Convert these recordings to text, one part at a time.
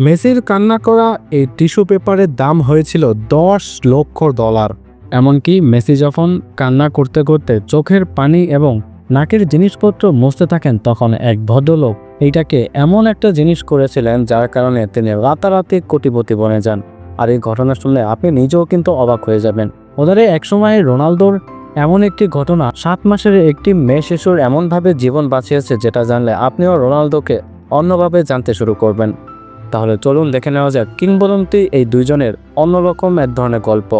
মেসির কান্না করা এই টিস্যু পেপারের দাম হয়েছিল দশ লক্ষ ডলার। এমনকি মেসি যখন কান্না করতে করতে চোখের পানি এবং নাকের জিনিসপত্র মুছতে থাকেন তখন এক ভদ্রলোক এইটাকে এমন একটা জিনিস করেছিলেন যার কারণে তিনি রাতারাতি কোটিপতি বনে যান। আর এই ঘটনা শুনলে আপনি নিজেও কিন্তু অবাক হয়ে যাবেন। ওদের একসময় রোনালদোর এমন একটি ঘটনা, সাত মাসের একটি মেয়ে শিশুর এমনভাবে জীবন বাঁচিয়েছে যেটা জানলে আপনিও রোনালদোকে অন্যভাবে জানতে শুরু করবেন। তাহলে চলুন দেখে নেওয়া যাক কিংবদন্তি এই দুইজনের অন্যরকম এক ধরনের গল্প।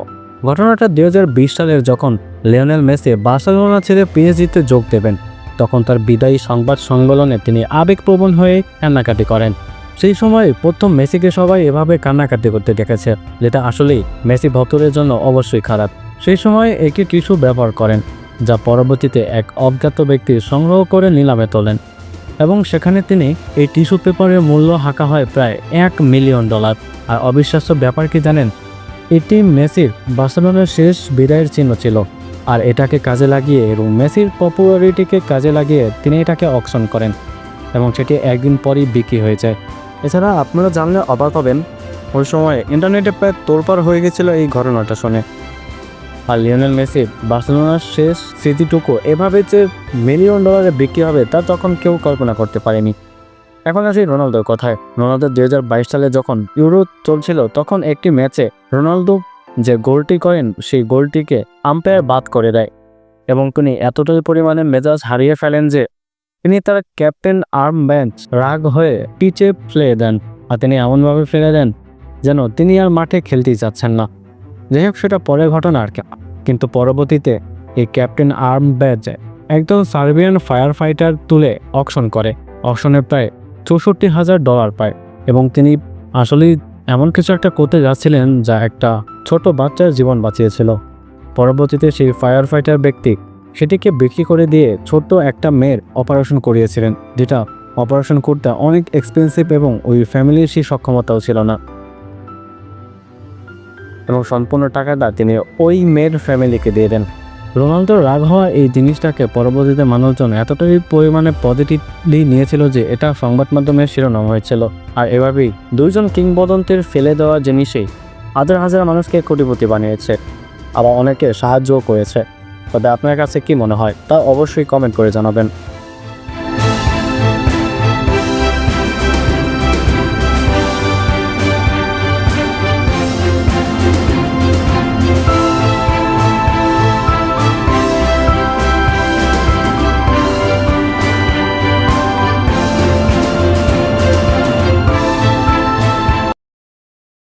ঘটনাটা দু হাজার বিশ সালের যখন লিওনেল মেসি বার্সেলোনা ছেড়ে পিএসজিতে যোগ দেবেন, তখন তার বিদায়ী সংবাদ সম্মেলনে তিনি আবেগপ্রবণ হয়ে কান্নাকাটি করেন। সেই সময় প্রথম মেসিকে সবাই এভাবে কান্নাকাটি করতে দেখেছে, যেটা আসলেই মেসি ভক্তদের জন্য অবশ্যই খারাপ। সেই সময় একটি টিস্যু ব্যবহার করেন, যা পরবর্তীতে এক অজ্ঞাত ব্যক্তি সংগ্রহ করে নিলামে তোলেন। এবং সেখানে তিনি এই টিস্যু পেপারের মূল্য হাঁকা হয় প্রায় এক মিলিয়ন ডলার। আর অবিশ্বাস্য ব্যাপার কি জানেন? এটি মেসির বার্সেলোনার শেষ বিদায়ের চিহ্ন ছিল। আর এটাকে কাজে লাগিয়ে এবং মেসির পপুলারিটিকে কাজে লাগিয়ে তিনি এটাকে অকশন করেন। এবং সেটি একদিন পরই বিক্রি হয়ে যায়। এছাড়া আপনারা জানলে অবাক হবেন, ওই সময় ইন্টারনেটে প্রায় তোড়পাড় হয়ে গেছিল এই ঘটনাটা শুনে। আর লিওনেল মেসি বার্সেলোনার শেষ স্মৃতিটুকু এভাবে যে মিলিয়ন ডলারে বিক্রি হবে তা তখন কেউ কল্পনা করতে পারেনি। এখন আসি রোনালদোর কথায়। রোনালদো দুই হাজার বাইশ সালে যখন ইউরো চলছিল, তখন একটি ম্যাচে রোনালদো যে গোলটি করেন, সেই গোলটিকে আম্পায়ার বাদ করে দেয় এবং তিনি এতটাই পরিমাণে মেজাজ হারিয়ে ফেলেন যে তিনি তার ক্যাপ্টেন আর্ম ব্যাঞ্চ রাগ হয়ে পিচে ফেলে দেন আর তিনি এমনভাবে ফেলে দেন যেন তিনি আর মাঠে খেলতেই চাচ্ছেন না। যাই হোক সেটা পরের ঘটনা আর কি। কিন্তু পরবর্তীতে এই ক্যাপ্টেন আর্ম ব্যাজ একজন সার্বিয়ান ফায়ার ফাইটার তুলে অকশন করে। অকশনে প্রায় চৌষট্টি হাজার ডলার পায়। এবং তিনি আসলেই এমন কিছু একটা করতে যাচ্ছিলেন যা একটা ছোট বাচ্চার জীবন বাঁচিয়েছিল। পরবর্তীতে সেই ফায়ার ফাইটার ব্যক্তি সেটিকে বিক্রি করে দিয়ে ছোট্ট একটা মেয়ের অপারেশন করিয়েছিলেন, যেটা অপারেশন করতে অনেক এক্সপেন্সিভ এবং ওই ফ্যামিলির সেই সক্ষমতাও ছিল না। এবং সম্পূর্ণ টাকাটা তিনি ওই মেয়ের ফ্যামিলিকে দিয়ে দেন। রোনালদোর রাগ হওয়া এই জিনিসটাকে পরবর্তীতে মানুষজন এতটাই পরিমাণে পজিটিভলি নিয়েছিল যে এটা সংবাদ মাধ্যমের শিরোনাম হয়েছিল। আর এভাবেই দুইজন কিংবদন্তির ফেলে দেওয়া জিনিসেই হাজার হাজার মানুষকে কোটিপতি বানিয়েছে। আবার অনেকে সাহায্যও করেছে। তবে আপনার কাছে কি মনে হয় তা অবশ্যই কমেন্ট করে জানাবেন।